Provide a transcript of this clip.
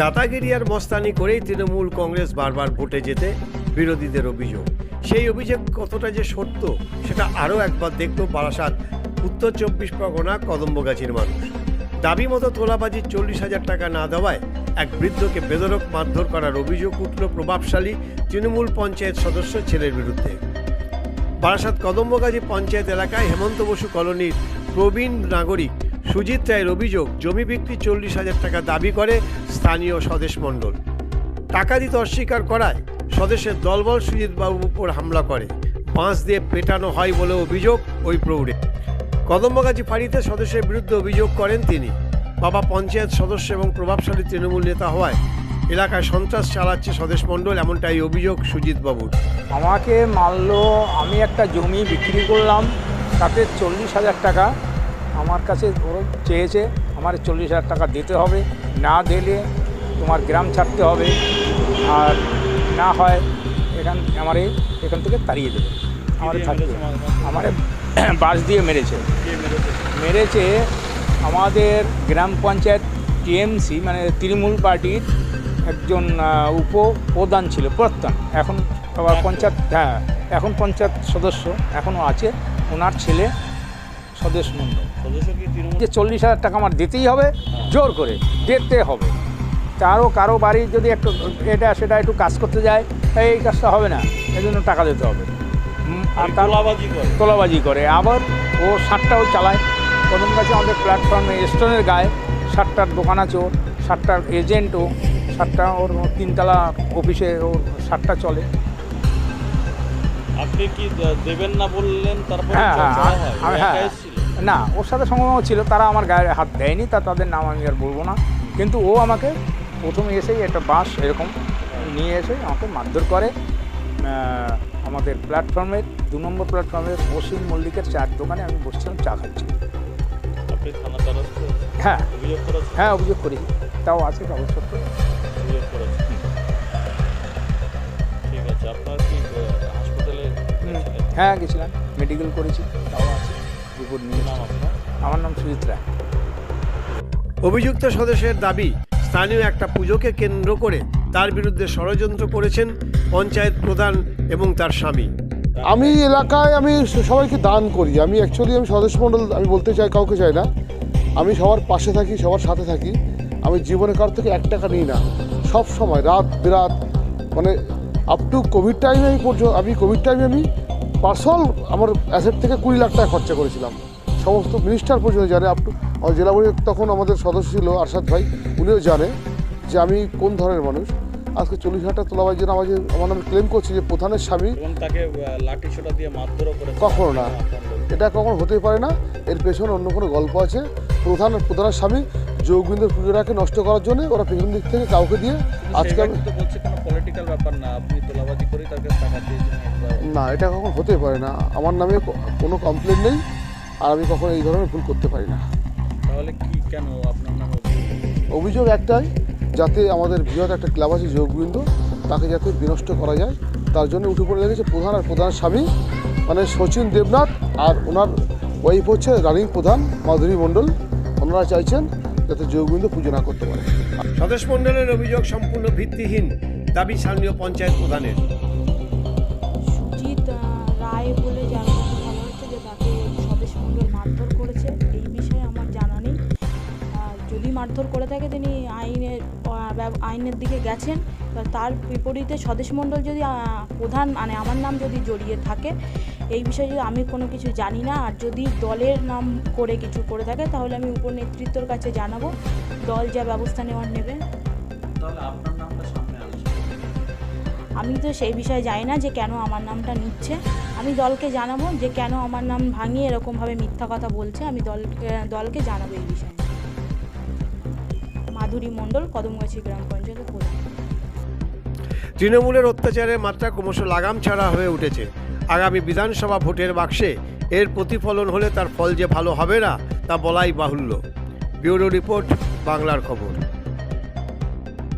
দাদাগিরি আর মস্তানি করেই তৃণমূল কংগ্রেস বারবার ভোটে যেতে বিরোধীদের অভিযোগ। সেই অভিযোগ কতটা যে সত্য, সেটা আরও একবার দেখল বারাসাত। উত্তর চব্বিশ পরগনা কদম্বগাছির মানুষ। দাবি মতো তোলাবাজির চল্লিশ হাজার টাকা না দেওয়ায় এক বৃদ্ধকে বেদরক মারধর করার অভিযোগ উঠল প্রভাবশালী তৃণমূল পঞ্চায়েত সদস্য ছেলের বিরুদ্ধে। বারাসাত কদম্বগাজী পঞ্চায়েত এলাকায় হেমন্ত বসু কলোনির প্রবীণ নাগরিক সুজিত রায়ের অভিযোগ, জমি বিক্রি চল্লিশ হাজার টাকা দাবি করে স্থানীয় স্বদেশ মণ্ডল। টাকা দিতে অস্বীকার করায় স্বদেশের দলবল সুজিত বাবুর উপর হামলা করে। বাঁশ দিয়ে পেটানো হয় বলে অভিযোগ ওই প্রৌঢ়ে কদম্বগাজী ফাঁড়িতে স্বদেশের বিরুদ্ধে অভিযোগ করেন তিনি। বাবা পঞ্চায়েত সদস্য এবং প্রভাবশালী তৃণমূল নেতা হওয়ায় এলাকায় সন্ত্রাস চালাচ্ছে স্বদেশ মণ্ডল, এমনটাই অভিযোগ সুজিত বাবুর আমাকে মারলো, আমি একটা জমি বিক্রি করলাম, তাতে চল্লিশ হাজার টাকা আমার কাছে ওরা চেয়েছে আমার চল্লিশ হাজার টাকা দিতে হবে না দিলে তোমার গ্রাম ছাড়তে হবে আর না হয় এখান আমার এখান থেকে তাড়িয়ে দেবে। আমার থাকতে আমার বাস দিয়ে মেরেছে। মেরেছে? আমাদের গ্রাম পঞ্চায়েত টিএমসি মানে তৃণমূল পার্টির একজন উপপ্রধান ছিল প্রধান এখন আবার পঞ্চায়েত হ্যাঁ এখন পঞ্চায়েত সদস্য এখনও আছে। ওনার ছেলে স্বদেশ মণ্ডল। যে চল্লিশ হাজার টাকা আমার দিতেই হবে জোর করে দিতে হবে। কারও কারও বাড়ি যদি একটু এটা সেটা একটু কাজ করতে যায় তাই এই কাজটা হবে না এই জন্য টাকা দিতে হবে। আর তার তোলাবাজি করে। আবার ও সাতটাও চালায়। প্রথম কাছে আমাদের প্ল্যাটফর্মে স্টোনের গায়ে সাতটার দোকান আছে ওর সাতটার এজেন্টও সাতটা ওর তিনতলা অফিসে ওর সাতটা চলে। আপনি কি দেবেন না বললেন তারপরে হ্যাঁ হ্যাঁ হ্যাঁ? না ওর সাথে সংগ্রাম ছিল তারা আমার গায়ে হাত দেয়নি তা তাদের নাম আমি আর বলব না। কিন্তু ও আমাকে প্রথমে এসেই একটা বাঁশ এরকম নিয়ে এসে আমাকে মারধর করে। আমাদের প্ল্যাটফর্মের দু নম্বর প্ল্যাটফর্মের ওসিম মল্লিকের চার দোকানে আমি বসছিলাম চা খাচ্ছি। হ্যাঁ। হ্যাঁ অভিযোগ করেছি। তাও আছে কাগজপত্র। হ্যাঁ গেছিলাম। মেডিকেল করেছি তাও আছে। রিপোর্ট নিয়ে নাম। আপনার আমার নাম সুজিত রায়। অভিযুক্ত সদস্যের দাবি স্থানীয় একটা পুজোকে কেন্দ্র করে তার বিরুদ্ধে ষড়যন্ত্র করেছেন পঞ্চায়েত প্রধান এবং তার স্বামী। আমি এলাকায় আমি সবাইকে দান করি। আমি অ্যাকচুয়ালি আমি সদস্য মণ্ডল আমি বলতে চাই কাউকে চাই না। আমি সবার পাশে থাকি সবার সাথে থাকি। আমি জীবনে কারোর থেকে এক টাকা নিই না। সব সময় রাত বিরাত মানে আপ টু কোভিড টাইমে আমি পর্যন্ত আমি কোভিড টাইমে আমি পার্সোনাল আমার অ্যাসেট থেকে কুড়ি লাখ টাকা খরচা করেছিলাম। সমস্ত মিনিস্টার পর্যন্ত জানে আপ টু আমার জেলা পরিষদ তখন আমাদের সদস্য ছিল আরশাদ ভাই উনিও জানে যে আমি কোন ধরনের মানুষ। আজকে চল্লিশ হাজার টাকা তোলাবার জন্য আমাকে আমার নামে ক্লেম করছি যে প্রধানের স্বামী। তাকে লাঠি ছোটা দিয়ে মারধরও করেছে। কখনো না। এটা কখনো হতেই পারে না। এর পেছনে অন্য কোনো গল্প আছে। প্রধান প্রধানের স্বামী যোগবিন্দুর পুজোটাকে নষ্ট করার জন্য ওরা পেছন দিক থেকে কাউকে দিয়ে আজকে ব্যাপার না আপনি তোলাবাজি করে তাকে টাকা দিয়েছেন না এটা কখনো হতেই পারে না। আমার নামে কোনো কমপ্লেন নেই আর আমি কখনো এই ধরনের ভুল করতে পারি না। তাহলে কি কেন আপনার নামে অভিযোগ? অভিযোগ একটাই যাতে আমাদের বৃহৎ একটা ক্লাব আছে যোগবৃন্দ তাকে যাতে বিনষ্ট করা যায়। তার জন্য উঠে পড়ে লেগেছে প্রধান আর প্রধান স্বামী মানে সচিন দেবনাথ আর ওনার ওয়াইফ হচ্ছে রানিং প্রধান মাধুরী মণ্ডল। ওনারা চাইছেন যাতে যোগবৃন্দ পুজো না করতে পারে। স্বদেশ মণ্ডলের অভিযোগ সম্পূর্ণ ভিত্তিহীন। দাবি স্থানীয় পঞ্চায়েত প্রধানের। সুজিত রায় বলে যার কথা বলা হচ্ছে যে তাকে স্বদেশ মণ্ডল মারধর করেছে। এই বিষয়ে আমার জানা নেই। যদি মারধর করে থাকে তিনি আইনের আইনের দিকে গেছেন তার বিপরীতে স্বদেশ মণ্ডল যদি প্রধান মানে আমার নাম যদি জড়িয়ে থাকে এই বিষয়ে যদি আমি কোনো কিছু জানি না আর যদি দলের নাম করে কিছু করে থাকে তাহলে আমি উপর নেতৃত্বর কাছে জানাব। দল যা ব্যবস্থা নেওয়ার নেবে। তাহলে আপনার আসছে আমি তো সেই বিষয়ে জানি না যে কেন আমার নামটা নিচ্ছে। আমি দলকে জানাব যে কেন আমার নাম ভাঙিয়ে এরকমভাবে মিথ্যা কথা বলছে। আমি দল দলকে জানাব এই বিষয়ে। মাধুরী মণ্ডল, কদমগাছি গ্রাম পঞ্চায়েতের প্রধান। তৃণমূলের অত্যাচারের মাত্রা ক্রমশ লাগাম ছাড়া হয়ে উঠেছে। আগামী বিধানসভা ভোটের বাক্সে এর প্রতিফলন হলে তার ফল যে ভালো হবে না, তা বলাই বাহুল্য। ব্যুরো রিপোর্ট, বাংলার খবর।